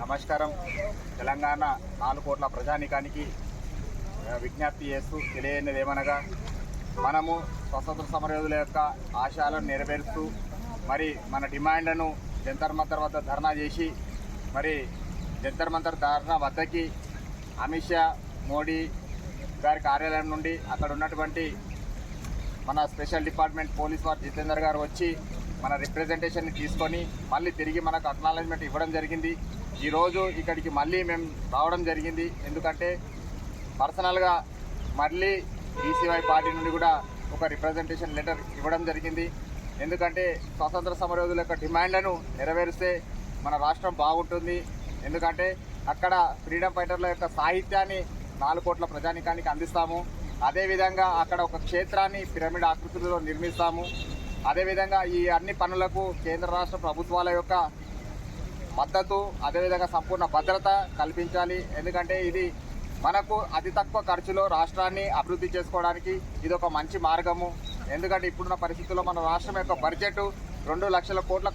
నమస్కారం. తెలంగాణ నాలుగు కోట్ల ప్రజానికానికి విజ్ఞప్తి చేస్తూ తెలియనిది ఏమనగా మనము స్వతంత్ర సమరయోధుల యొక్క ఆశయాలను నెరవేరుస్తూ మరి మన డిమాండ్లను జంతర్ మంతర్ వద్ద ధర్నా చేసి మరి జంతర్ మంతర్ ధర్నా వద్దకి అమిత్ షా మోడీ గారి కార్యాలయం నుండి అక్కడ ఉన్నటువంటి మన స్పెషల్ డిపార్ట్మెంట్ పోలీస్ వారు జితేందర్ గారు వచ్చి మన రిప్రజెంటేషన్ని తీసుకొని మళ్ళీ తిరిగి మనకు అక్నాలజ్మెంట్ ఇవ్వడం జరిగింది. ఈరోజు ఇక్కడికి మళ్ళీ మేము రావడం జరిగింది. ఎందుకంటే పర్సనల్గా మళ్ళీ ఈసీవై పార్టీ నుండి కూడా ఒక రిప్రజెంటేషన్ లెటర్ ఇవ్వడం జరిగింది. ఎందుకంటే స్వాతంత్ర సమరయోధుల యొక్క డిమాండ్లను నెరవేరిస్తే మన రాష్ట్రం బాగుంటుంది. ఎందుకంటే అక్కడ ఫ్రీడమ్ ఫైటర్ల యొక్క సాహిత్యాన్ని నాలుగు కోట్ల ప్రజానికానికి అందిస్తాము. అదేవిధంగా అక్కడ ఒక క్షేత్రాన్ని పిరమిడ్ ఆకృతులలో నిర్మిస్తాము. అదేవిధంగా ఈ అన్ని పనులకు కేంద్ర రాష్ట్ర ప్రభుత్వాల యొక్క మద్దతు అదేవిధంగా సంపూర్ణ భద్రత కల్పించాలి. ఎందుకంటే ఇది మనకు అతి తక్కువ ఖర్చులో రాష్ట్రాన్ని అభివృద్ధి చేసుకోవడానికి ఇది ఒక మంచి మార్గము. ఎందుకంటే ఇప్పుడున్న పరిస్థితుల్లో మన రాష్ట్రం యొక్క బడ్జెట్ రెండు లక్షల కోట్ల